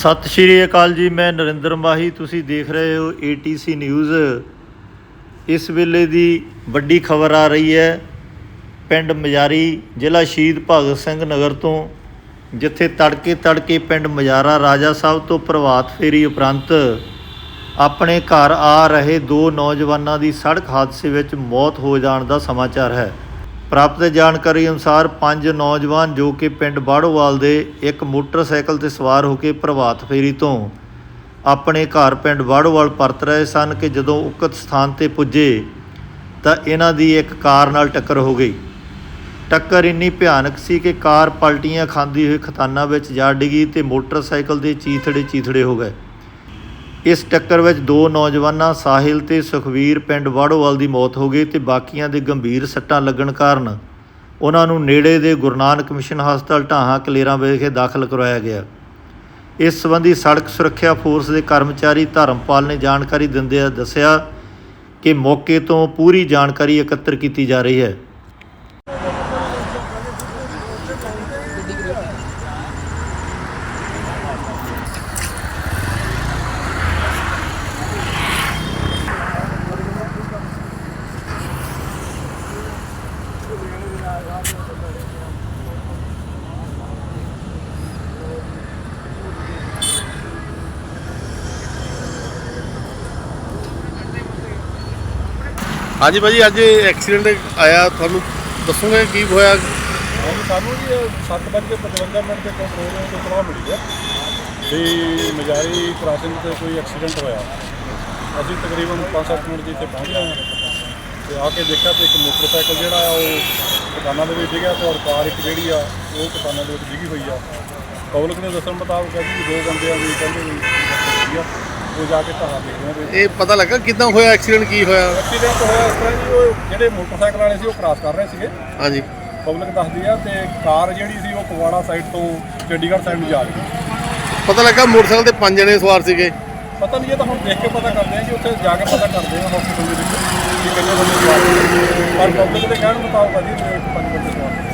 ਸਤਿ ਸ਼੍ਰੀ ਅਕਾਲ ਜੀ, ਮੈਂ ਨਰਿੰਦਰ ਮਾਹੀ। ਤੁਸੀਂ ਦੇਖ ਰਹੇ ਹੋ ATC ਨਿਊਜ਼ ਇਸ ਵੇਲੇ ਦੀ ਵੱਡੀ ਖਬਰ ਆ ਰਹੀ ਹੈ, ਪਿੰਡ ਮਜਾਰੀ ਜ਼ਿਲ੍ਹਾ ਸ਼ਹੀਦ ਭਗਤ ਸਿੰਘ ਨਗਰ ਤੋਂ, ਜਿੱਥੇ ਤੜਕੇ ਤੜਕੇ ਪਿੰਡ ਮਜਾਰਾ ਰਾਜਾ ਸਾਹਿਬ ਤੋਂ ਪ੍ਰਭਾਤ ਫੇਰੀ ਉਪਰੰਤ ਆਪਣੇ ਘਰ ਆ ਰਹੇ ਦੋ ਨੌਜਵਾਨਾਂ ਦੀ ਸੜਕ ਹਾਦਸੇ ਵਿੱਚ ਮੌਤ ਹੋ ਜਾਣ ਦਾ ਸਮਾਚਾਰ ਹੈ। ਪ੍ਰਾਪਤ ਜਾਣਕਾਰੀ ਅਨੁਸਾਰ ਪੰਜ ਨੌਜਵਾਨ ਜੋ ਕਿ ਪਿੰਡ ਬਾੜੋਵਾਲ ਦੇ ਇੱਕ ਮੋਟਰਸਾਈਕਲ ਤੇ ਸਵਾਰ ਹੋ ਕੇ ਪ੍ਰਭਾਤ ਫੇਰੀ ਤੋਂ ਆਪਣੇ ਘਰ ਪਿੰਡ ਬਾੜੋਵਾਲ ਪਰਤ ਰਹੇ ਸਨ ਕਿ ਜਦੋਂ ਉਕਤ ਸਥਾਨ ਤੇ ਪੁੱਜੇ ਤਾਂ ਇਹਨਾਂ ਦੀ ਇੱਕ ਕਾਰ ਨਾਲ ਟੱਕਰ ਹੋ ਗਈ। ਟੱਕਰ ਇੰਨੀ ਭਿਆਨਕ ਸੀ ਕਿ ਕਾਰ ਪਲਟੀਆਂ ਖਾਂਦੀ ਹੋਈ ਖਤਾਨਾ ਵਿੱਚ ਜਾ ਡਿੱਗੀ ਤੇ ਮੋਟਰਸਾਈਕਲ ਦੇ ਚੀਥੜੇ ਚੀਥੜੇ ਹੋ ਗਏ। ਇਸ ਟੱਕਰ ਵਿੱਚ ਦੋ ਨੌਜਵਾਨਾਂ, ਸਾਹਿਲ ਤੇ ਸੁਖਵੀਰ, ਪਿੰਡ ਵਾੜੋਵਾਲ ਦੀ ਮੌਤ ਹੋ ਗਈ ਤੇ ਬਾਕੀਆਂ ਦੇ ਗੰਭੀਰ ਸੱਟਾਂ ਲੱਗਣ ਕਾਰਨ ਉਹਨਾਂ ਨੂੰ ਨੇੜੇ ਦੇ ਗੁਰੂ ਨਾਨਕ ਮਿਸ਼ਨ ਹਸਪਤਾਲ ਢਾਹਾਂ ਕਲੇਰਾਂ ਵਿਖੇ ਦਾਖਲ ਕਰਵਾਇਆ ਗਿਆ। ਇਸ ਸੰਬੰਧੀ ਸੜਕ ਸੁਰੱਖਿਆ ਫੋਰਸ ਦੇ ਕਰਮਚਾਰੀ ਧਰਮਪਾਲ ਨੇ ਜਾਣਕਾਰੀ ਦਿੰਦਿਆਂ ਦੱਸਿਆ ਕਿ ਮੌਕੇ ਤੋਂ ਪੂਰੀ ਜਾਣਕਾਰੀ ਇਕੱਤਰ ਕੀਤੀ ਜਾ ਰਹੀ ਹੈ। ਹਾਂਜੀ ਭਾਜੀ, ਅੱਜ ਐਕਸੀਡੈਂਟ ਆਇਆ, ਤੁਹਾਨੂੰ ਦੱਸੋਗੇ ਕੀ ਹੋਇਆ? ਹਾਂਜੀ, ਸਾਨੂੰ ਜੀ 7:55 ਮਿੰਟ ਤੇ ਕੰਟਰੋਲ ਰੂਮ ਤੋਂ ਸਲਾਹ ਮਿਲੀ ਹੈ ਵੀ ਮਜਾਰੀ ਕ੍ਰਾਸਿੰਗ ਤੇ ਕੋਈ ਐਕਸੀਡੈਂਟ ਹੋਇਆ। ਅਸੀਂ ਤਕਰੀਬਨ 5-7 ਮਿੰਟ ਜੀ ਇੱਥੇ ਪਹੁੰਚ ਗਏ ਹਾਂ ਤੇ ਆ ਕੇ ਦੇਖਿਆ ਤੇ ਇੱਕ ਮੋਟਰਸਾਈਕਲ ਜਿਹੜਾ ਆ ਉਹ ਦੁਕਾਨਾਂ ਦੇ ਵਿੱਚ ਡਿੱਗਿਆ ਤੇ ਔਰ ਕਾਰ ਇੱਕ ਜਿਹੜੀ ਆ ਉਹ ਦੁਕਾਨਾਂ ਦੇ ਵਿੱਚ ਡਿੱਗੀ ਹੋਈ ਆ। ਪਬਲਿਕ ਦੇ ਦੱਸਣ ਮੁਤਾਬਕ ਹੈ ਜੀ ਦੋ ਬੰਦਿਆਂ ਦੀ ਕਹਿੰਦੇ ਵੀ ਡਿੱਗੀ ਆ ਉਹ ਜਾ ਕੇ ਧਾਰਾ ਦੇਖਦੇ ਨੇ। ਇਹ ਪਤਾ ਲੱਗਾ ਕਿੱਦਾਂ ਹੋਇਆ ਐਕਸੀਡੈਂਟ ਕੀ ਹੋਇਆ? ਐਕਸੀਡੈਂਟ ਹੋਇਆ ਇਸ ਤਰ੍ਹਾਂ ਜੀ ਉਹ ਜਿਹੜੇ ਮੋਟਰਸਾਈਕਲ ਵਾਲੇ ਸੀ ਉਹ ਕ੍ਰਾਸ ਕਰ ਰਹੇ ਸੀਗੇ। ਹਾਂਜੀ। ਪਬਲਿਕ ਦੱਸਦੀ ਆ ਤੇ ਕਾਰ ਜਿਹੜੀ ਸੀ ਉਹ ਫਗਵਾੜਾ ਸਾਈਡ ਤੋਂ ਚੰਡੀਗੜ੍ਹ ਸਾਈਡ ਨੂੰ ਜਾ ਰਹੀ ਪਤਾ ਲੱਗਾ ਮੋਟਰਸਾਈਕਲ ਤੇ ਪੰਜ ਜਣੇ ਸਵਾਰ ਸੀਗੇ? ਪਤਾ ਨਹੀਂ ਇਹ ਤਾਂ ਹੁਣ ਦੇਖ ਕੇ ਪਤਾ ਕਰਦੇ ਆ ਜੀ ਉੱਥੇ ਜਾ ਕੇ ਪਤਾ ਕਰਦੇ ਆ ਹਸਪੀਟਲ ਦੇ ਵਿੱਚ ਕਿ ਕਿੰਨੇ ਬੰਦੇ ਸਵਾਰ ਨੇ। ਪਰ ਪਬਲਿਕ ਦੇ ਕਹਿਣ ਮੁਤਾਬਕ ਆ ਜੀ ਮੇਰੇ ਪੰਜ ਬੰਦੇ